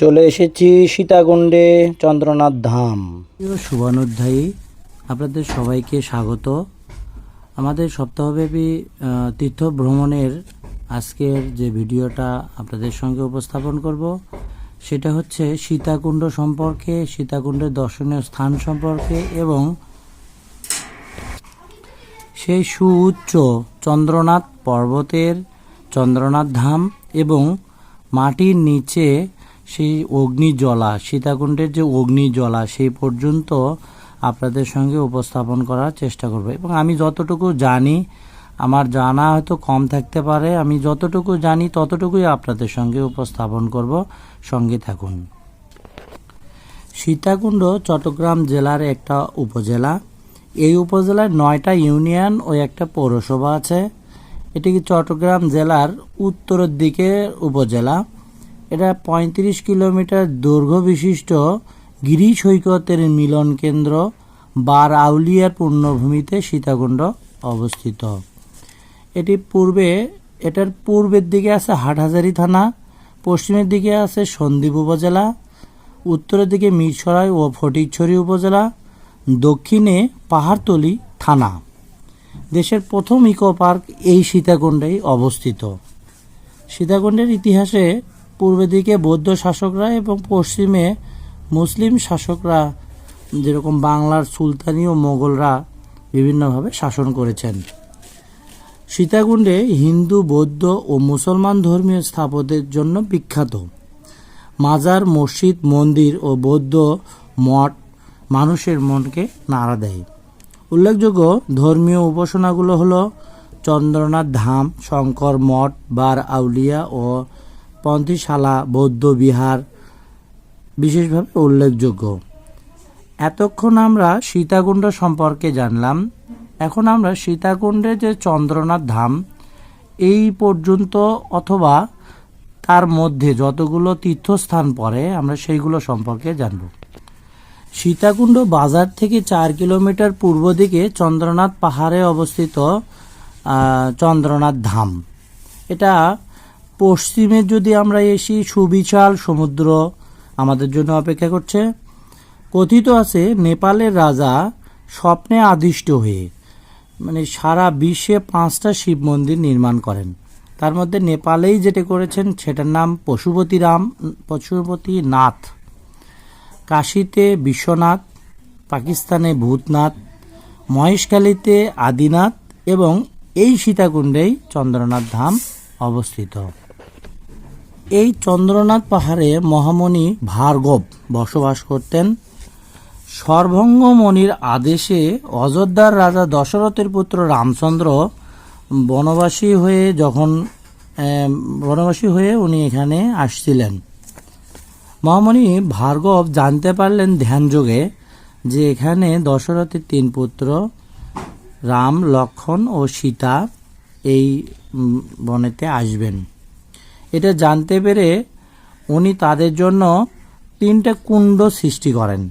চলে এসেছি সীতাকুণ্ডে চন্দ্রনাথ ধাম। শুভানুধ্যায়ী, আপনাদের সবাইকে স্বাগত। আমাদের সপ্তাহব্যাপী তীর্থ ভ্রমণের আজকের যে ভিডিওটা আপনাদের সঙ্গে উপস্থাপন করব, সেটা হচ্ছে সীতাকুণ্ড সম্পর্কে সীতাকুণ্ডের দর্শনীয় স্থান সম্পর্কে এবং সেই সুউচ্চ চন্দ্রনাথ পর্বতের চন্দ্রনাথ ধাম এবং মাটির নিচে সেই অগ্নিজলা সীতাকুণ্ডের যে অগ্নিজলা সেই পর্যন্ত আপনাদের সঙ্গে উপস্থাপন করার চেষ্টা করব। এবং আমি যতটুকু জানি, আমার জানা হয়তো কম থাকতে পারে, আমি যতটুকু জানি ততটুকুই আপনাদের সঙ্গে উপস্থাপন করব। সঙ্গে থাকুন। সীতাকুণ্ড চট্টগ্রাম জেলার একটা উপজেলা। এই উপজেলায় নয়টা ইউনিয়ন ও একটা পৌরসভা আছে। এটি চট্টগ্রাম জেলার উত্তরের দিকে উপজেলা? এটা ৩৫ কিলোমিটার দৈর্ঘ্য বিশিষ্ট গিরি সৈকতের মিলন কেন্দ্র বার আউলিয়ার পূর্ণভূমিতে সীতাকুণ্ড অবস্থিত। এটি পূর্বে, এটার পূর্বের দিকে আছে হাটহাজারি থানা, পশ্চিমের দিকে আছে সন্দ্বীপ উপজেলা, উত্তরের দিকে মিরসরাই ও ফটিকছড়ি উপজেলা, দক্ষিণে পাহাড়তলি থানা। দেশের প্রথম ইকো পার্ক এই সীতাকুণ্ডেই অবস্থিত। সীতাকুণ্ডের ইতিহাসে পূর্বের দিকে বৌদ্ধ শাসকরা এবং পশ্চিমে মুসলিম শাসকরা, যেরকম বাংলার সুলতানি ও মোগলরা বিভিন্নভাবে শাসন করেছেন। সীতাকুণ্ডে হিন্দু, বৌদ্ধ ও মুসলমান ধর্মীয় স্থাপত্যের জন্য বিখ্যাত। মাজার, মসজিদ, মন্দির ও বৌদ্ধ মঠ মানুষের মনকে নাড়া দেয়। উল্লেখযোগ্য ধর্মীয় উপাসনাগুলো হলো চন্দ্রনাথ ধাম, শঙ্কর মঠ, বার আউলিয়া ও পন্থীশালা, বৌদ্ধ বিহার বিশেষভাবে উল্লেখযোগ্য। এতক্ষণ আমরা সীতাকুণ্ড সম্পর্কে জানলাম। এখন আমরা সীতাকুণ্ডে যে চন্দ্রনাথ ধাম, এই পর্যন্ত অথবা তার মধ্যে যতগুলো তীর্থস্থান পড়ে, আমরা সেইগুলো সম্পর্কে জানব। সীতাকুণ্ড বাজার থেকে চার কিলোমিটার পূর্ব দিকে চন্দ্রনাথ পাহাড়ে অবস্থিত চন্দ্রনাথ ধাম। এটা পশ্চিমে যদি আমরা এসি, সুবিশাল, সমুদ্র আমাদের জন্য অপেক্ষা করছে। কথিত আছে, নেপালের রাজা স্বপ্নে আদিষ্ট হয়ে মানে সারা বিশ্বে পাঁচটা শিব মন্দির নির্মাণ করেন। তার মধ্যে নেপালেই যেটা করেছেন, সেটার নাম পশুপতি রাম, পশুপতি নাথ। কাশীতে বিশ্বনাথ, পাকিস্তানে ভূতনাথ, মহেশখালীতে আদিনাথ এবং এই সীতাকুণ্ডেই চন্দ্রনাথ ধাম অবস্থিত। এই চন্দ্রনাথ পাহাড়ে মহামণি ভার্গব বসবাস করতেন। সর্বঙ্গ মণির আদেশে অযোধ্যার রাজা দশরথের পুত্র রামচন্দ্র বনবাসী হয়ে যখন বনবাসী হয়ে উনি এখানে আসছিলেন। মহামণি ভার্গব জানতে পারলেন ধ্যানযোগে যে এখানে দশরথের তিন পুত্র রাম, লক্ষণ ও সীতা এই বনেতে আসবেন। এটা জানতে পেরে উনি তাদের জন্য তিনটা কুণ্ড সৃষ্টি করেন।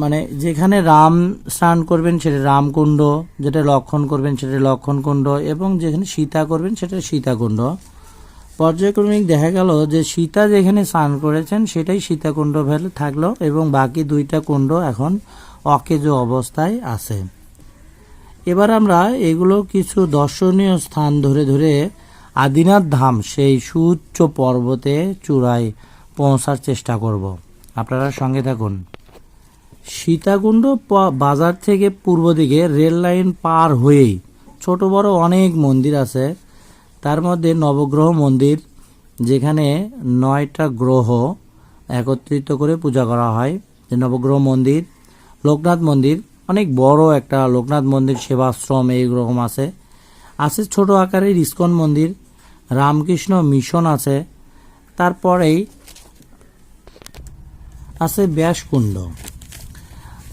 মানে যেখানে রাম স্নান করবেন সেটা রামকুণ্ড, যেটা লক্ষণ করবেন সেটা লক্ষণ কুণ্ড এবং যেখানে সীতা করবেন সেটা সীতাকুণ্ড। পর্যায়ক্রমিক দেখা গেল যে সীতা যেখানে স্নান করেছেন সেটাই সীতাকুণ্ড ভ্যালি থাকল এবং বাকি দুইটা কুণ্ড এখন অকেজ অবস্থায় আছে। এবার আমরা এগুলো কিছু দর্শনীয় স্থান ধরে ধরে আদিনাথ ধাম, সেই সুউচ্চ পর্বতে চূড়ায় পৌঁছার চেষ্টা করব। আপনারা সঙ্গে থাকুন। সীতাকুণ্ড বাজার থেকে পূর্ব দিকে রেল লাইন পার হয়েই ছোট বড় অনেক মন্দির আছে। তার মধ্যে নবগ্রহ মন্দির, যেখানে নয়টা গ্রহ একত্রিত করে পূজা করা হয়। যে নবগ্রহ মন্দির, লোকনাথ মন্দির, অনেক বড় একটা লোকনাথ মন্দির, সেবাশ্রম এইরকম আছে। আছে ছোট আকারের ইস্কন মন্দির রামকৃষ্ণ মিশন আছে, তারপরেই আছে ব্যাসকুণ্ড।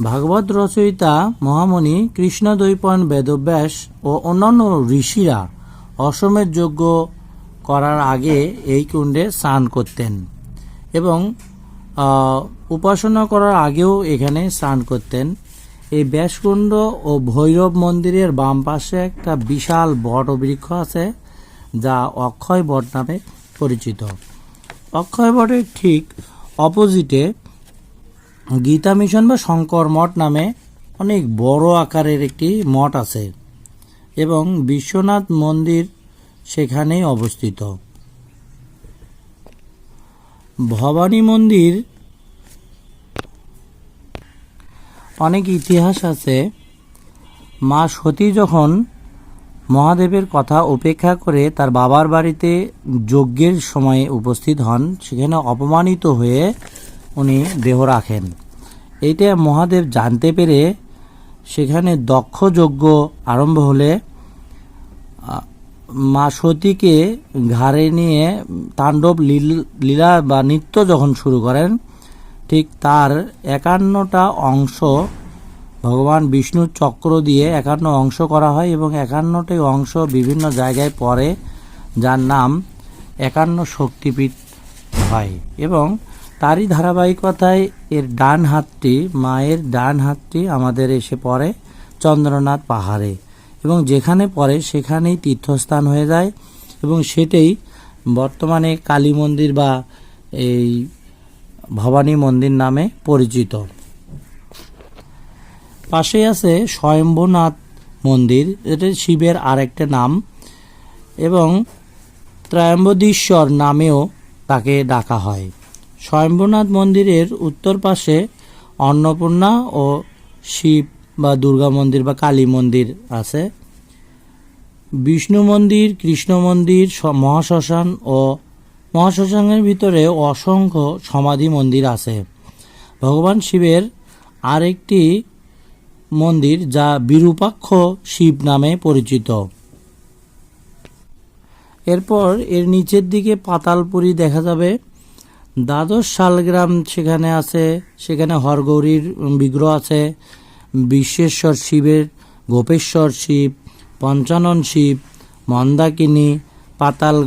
ভাগবত রচয়িতা মহামণি কৃষ্ণদ্বৈপন বেদব্যাস ও অন্যান্য ঋষিরা অসমের যজ্ঞ করার আগে এই কুণ্ডে স্নান করতেন এবং উপাসনা করার আগেও এখানে স্নান করতেন। এই ব্যাসকুণ্ড ও ভৈরব মন্দিরের বাম পাশে একটা বিশাল বট বৃক্ষ আছে। যা অক্ষয় বট নামে পরিচিত। অক্ষয় বটের ঠিক অপোজিটে গীতা মিশন বা শঙ্কর মঠ নামে অনেক বড় আকারের একটি মঠ আছে এবং বিশ্বনাথ মন্দির সেখানেই অবস্থিত। ভবানী মন্দির অনেক ইতিহাস আছে। মা সতী যখন মহাদেবের কথা উপেক্ষা করে তার বাবার বাড়িতে যজ্ঞের সময়ে উপস্থিত হন। সেখানে অপমানিত হয়ে উনি দেহ রাখেন। এইটা মহাদেব জানতে পেরে সেখানে দক্ষ যজ্ঞ আরম্ভ হলে মা সতীকে ঘাড়ে নিয়ে তাণ্ডব লীল- বা নৃত্য যখন শুরু করেন, ঠিক তার একান্নটা অংশ ভগবান বিষ্ণুর চক্র দিয়ে একান্ন অংশ করা হয় এবং একান্নটি অংশ বিভিন্ন জায়গায় পড়ে, যার নাম একান্ন শক্তিপীঠ হয় এবং তারই ধারাবাহিকতায় এর ডান হাতটি, মায়ের ডান হাতটি আমাদের এসে পড়ে চন্দ্রনাথ পাহাড়ে এবং যেখানে পড়ে সেখানেই তীর্থস্থান হয়ে যায় এবং সেটাই বর্তমানে কালী মন্দির বা এই ভবানী মন্দির নামে পরিচিত। পাশে আছে স্বয়ম্ভনাথ মন্দির। এটা শিবের আরেকটা নাম এবং ত্রয়ম্বদীশ্বর নামেও তাকে ডাকা হয়। স্বয়ম্ভনাথ মন্দিরের উত্তর পাশে অন্নপূর্ণা ও শিব বা দুর্গা মন্দির বা কালী মন্দির আছে। বিষ্ণু মন্দির, কৃষ্ণ মন্দির মহাশ্মশান ও মহাশ্মশানের ভিতরে অসংখ্য সমাধি মন্দির আছে। ভগবান শিবের আরেকটি মন্দির যা বিরূপাক্ষ শিব নামে পরিচিত। এরপর এর নিচের দিকে পাতালপুরি দেখা যাবে। দ্বাদশ শালগ্রাম সেখানে আছে, সেখানে হরগৌরীর বিগ্রহ আছে। বিশ্বেশ্বর শিবের, গোপেশ্বর শিব, পঞ্চানন শিব, মন্দাকিনী, পাতাল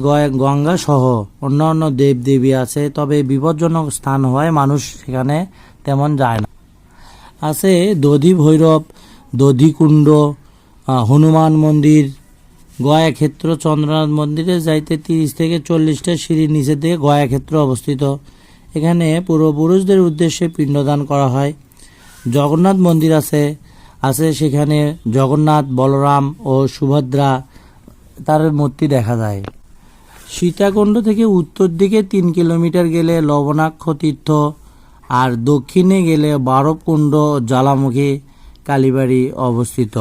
গঙ্গা সহ অন্যান্য দেবদেবী আছে। তবে বিপজ্জনক স্থান হওয়ায় মানুষ সেখানে তেমন যায় না। আছে দধি ভৈরব দধিকুণ্ড হনুমান মন্দির গয়া ক্ষেত্র চন্দ্রনাথ মন্দিরে যাইতে তিরিশ থেকে চল্লিশটা সিঁড়ির নিচের দিকে গয়া ক্ষেত্র অবস্থিত। এখানে পূর্বপুরুষদের উদ্দেশ্যে পিণ্ডদান করা হয়। জগন্নাথ মন্দির আছে আছে সেখানে জগন্নাথ, বলরাম ও সুভদ্রা, তার মূর্তি দেখা যায়। সীতাকুণ্ড থেকে উত্তর দিকে তিন কিলোমিটার গেলে লবণাক্ষ তীর্থ আর দক্ষিণে গেলে বারবকুণ্ড, জ্বালামুখী, কালীবাড়ি অবস্থিত,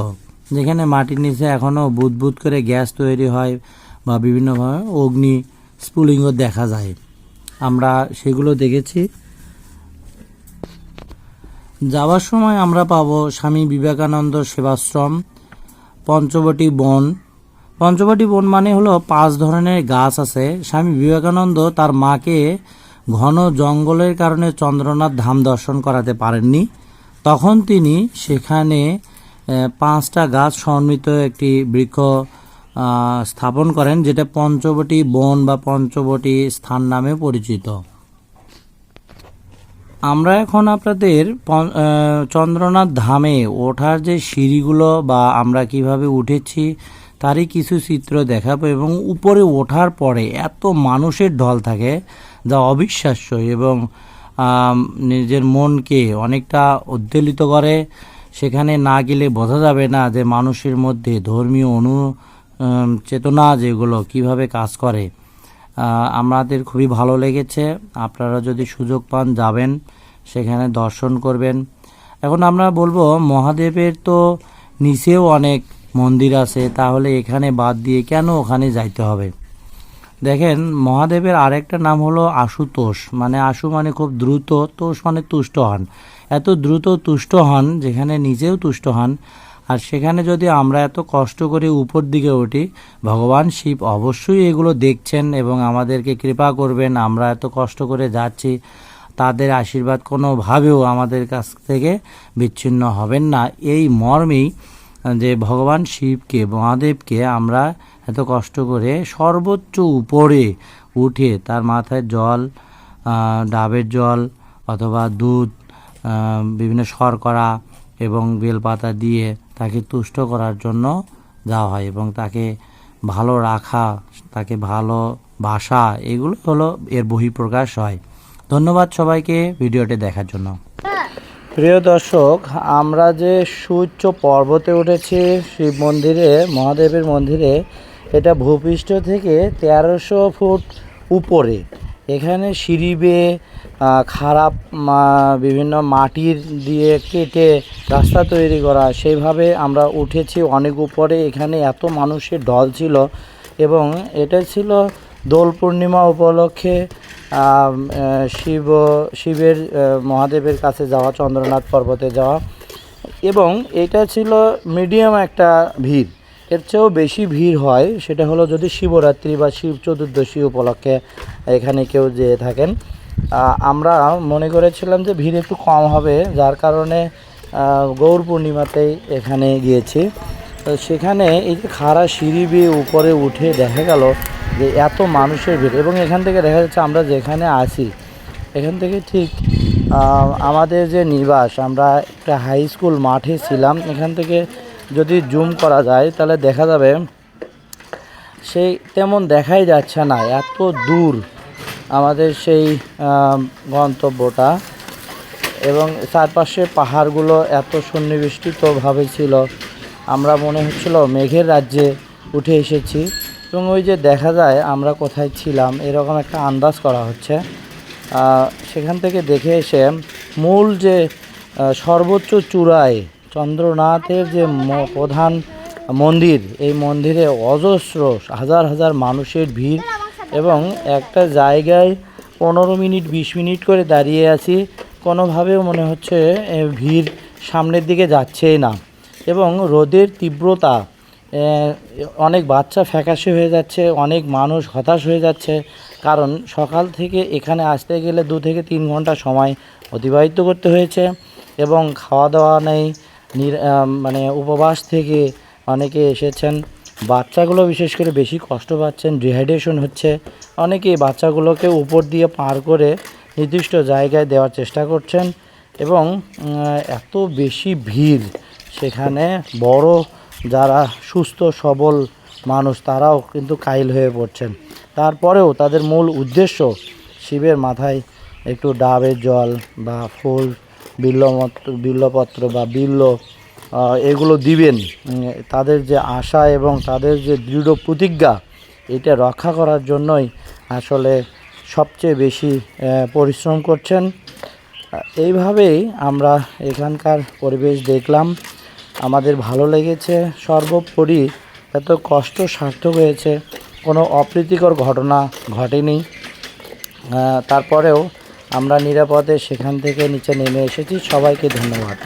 যেখানে মাটির নিচে এখনও বুদবুদ করে গ্যাস তৈরি হয় বা বিভিন্নভাবে অগ্নি স্ফুলিঙ্গ দেখা যায়। আমরা সেগুলো দেখেছি। যাওয়ার সময় আমরা পাব স্বামী বিবেকানন্দ সেবাশ্রম, পঞ্চবটি বন। পঞ্চবটি বন মানে হলো পাঁচ ধরনের গাছ আছে। স্বামী বিবেকানন্দ তার মাকে ঘন জঙ্গলের কারণে চন্দ্রনাথ ধাম দর্শন করাতে পারেননি। তখন তিনি সেখানে পাঁচটা গাছ সমন্বিত একটি বৃক্ষ স্থাপন করেন, যেটা পঞ্চবটি বন বা পঞ্চবটি স্থান নামে পরিচিত। আমরা এখন আপনাদের পন- চন্দ্রনাথ ধামে ওঠার যে সিঁড়িগুলো বা আমরা কীভাবে উঠেছি, তারই কিছু চিত্র দেখাবো এবং উপরে ওঠার পরে এত মানুষের ঢল থাকে যা অবিশ্বাস্য এবং নিজের মনকে অনেকটা উদ্বেলিত করে। সেখানে না গেলে বোঝা যাবে না যে মানুষের মধ্যে ধর্মীয় অনু চেতনা যেগুলো কীভাবে কাজ করে। আমাদের খুবই ভালো লেগেছে। আপনারা যদি সুযোগ পান যাবেন, সেখানে দর্শন করবেন। এখন আমরা বলব, মহাদেবের তো নিচেও অনেক মন্দির আছে, তাহলে এখানে বাদ দিয়ে কেন ওখানে যাইতে হবে? দেখেন, মহাদেবের আরেকটা নাম হলো আশুতোষ। মানে আশু মানে খুব দ্রুত, তোষ মানে তুষ্ট হন। এত দ্রুত তুষ্ট হন, যেখানে নিজেও তুষ্ট হন, আর সেখানে যদি আমরা এত কষ্ট করে উপর দিকে উঠি, ভগবান শিব অবশ্যই এগুলো দেখছেন এবং আমাদেরকে কৃপা করবেন, আমরা এত কষ্ট করে যাচ্ছি, তাদের আশীর্বাদ কোনোভাবেও আমাদের কাছ থেকে বিচ্ছিন্ন হবেন না। এই মর্মেই যে ভগবান শিবকে, মহাদেবকে আমরা এত কষ্ট করে সর্বোচ্চ উপরে উঠে তার মাথায় জল ডাবের জল অথবা দুধ বিভিন্ন শর্করা এবং বেলপাতা দিয়ে তাকে তুষ্ট করার জন্য যাওয়া হয় এবং তাকে ভালো রাখা, তাকে ভালো ভাষা এগুলো হলো এর বহিঃপ্রকাশ হয়। ধন্যবাদ সবাইকে ভিডিওটি দেখার জন্য। প্রিয় দর্শক, আমরা যে সুউচ্চ পর্বতে উঠেছি, শিব মন্দিরে, মহাদেবের মন্দিরে এটা ভূপৃষ্ঠ থেকে তেরোশো ফুট উপরে। এখানে সিঁড়ি বেয়ে খারাপ বিভিন্ন মাটির দিয়ে কেটে রাস্তা তৈরি করা। সেইভাবে আমরা উঠেছি অনেক উপরে। এখানে এত মানুষের ঢল ছিল এবং এটা ছিল দোল পূর্ণিমা উপলক্ষে শিব, শিবের মহাদেবের কাছে যাওয়া, চন্দ্রনাথ পর্বতে যাওয়া। এবং এটা ছিল মিডিয়াম একটা ভিড়। এর চেয়েও বেশি ভিড় হয় সেটা হলো যদি শিবরাত্রি বা শিব চতুর্দশী উপলক্ষে এখানে কেউ যেয়ে থাকেন। আমরা মনে করেছিলাম যে ভিড় একটু কম হবে, যার কারণে গৌর পূর্ণিমাতেই এখানে গিয়েছি। তো সেখানে এই যে খাড়া সিঁড়ি বেয়ে উপরে উঠে দেখা গেল যে এত মানুষের ভিড় এবং এখান থেকে দেখা যাচ্ছে আমরা যেখানে আছি, এখান থেকে ঠিক আমাদের যে নিবাস, আমরা একটা হাই স্কুল মাঠে ছিলাম। এখান থেকে যদি জুম করা যায়, তাহলে দেখা যাবে সেই তেমন দেখাই যাচ্ছে না, এত দূর আমাদের সেই গন্তব্যটা এবং চারপাশে পাহাড়গুলো এত সন্নিবেষ্টিতভাবে ছিল। আমরা মনে হচ্ছিল মেঘের রাজ্যে উঠে এসেছি এবং ওই যে দেখা যায় আমরা কোথায় ছিলাম, এরকম একটা আন্দাজ করা হচ্ছে। সেখান থেকে দেখে এসে মূল যে সর্বোচ্চ চূড়ায় চন্দ্রনাথের যে প্রধান মন্দির, এই মন্দিরে অজস্র হাজার হাজার মানুষের ভিড় এবং একটা জায়গায় পনেরো মিনিট, বিশ মিনিট করে দাঁড়িয়ে আছি। কোনোভাবেও মনে হচ্ছে ভিড় সামনের দিকে যাচ্ছেই না। এবং রোদের তীব্রতা অনেক বাচ্চা ফ্যাকাশে হয়ে যাচ্ছে, অনেক মানুষ হতাশ হয়ে যাচ্ছে। কারণ সকাল থেকে এখানে আসতে গেলে দু থেকে তিন ঘণ্টা সময় অতিবাহিত করতে হয়েছে এবং খাওয়া দাওয়া নেই মানে উপবাস থেকে অনেকে এসেছেন। বাচ্চাগুলো বিশেষ করে বেশি কষ্ট পাচ্ছেন ডিহাইড্রেশন হচ্ছে। অনেকে বাচ্চাগুলোকে উপর দিয়ে পার করে নির্দিষ্ট জায়গায় দেওয়ার চেষ্টা করছেন এবং এত বেশি ভিড় সেখানে বড় যারা সুস্থ, সবল মানুষ তারাও কিন্তু কাইল হয়ে পড়ছেন। তারপরেও তাদের মূল উদ্দেশ্য শিবের মাথায় একটু ডাবের জল বা ফুল বিল্লমত্র বিল্লপত্র বা বিল্ল এগুলো দিবেন। তাদের যে আশা এবং তাদের যে দৃঢ় প্রতিজ্ঞা, এটা রক্ষা করার জন্যই আসলে সবচেয়ে বেশি পরিশ্রম করছেন। এইভাবেই আমরা এখানকার পরিবেশ দেখলাম। আমাদের ভালো লেগেছে। সর্বোপরি এত কষ্ট সার্থক হয়েছে। কোনো অপ্রীতিকর ঘটনা ঘটেনি। তারপরেও আমরা নিরাপদে সেখান থেকে নিচে নেমে এসেছি। সবাইকে ধন্যবাদ।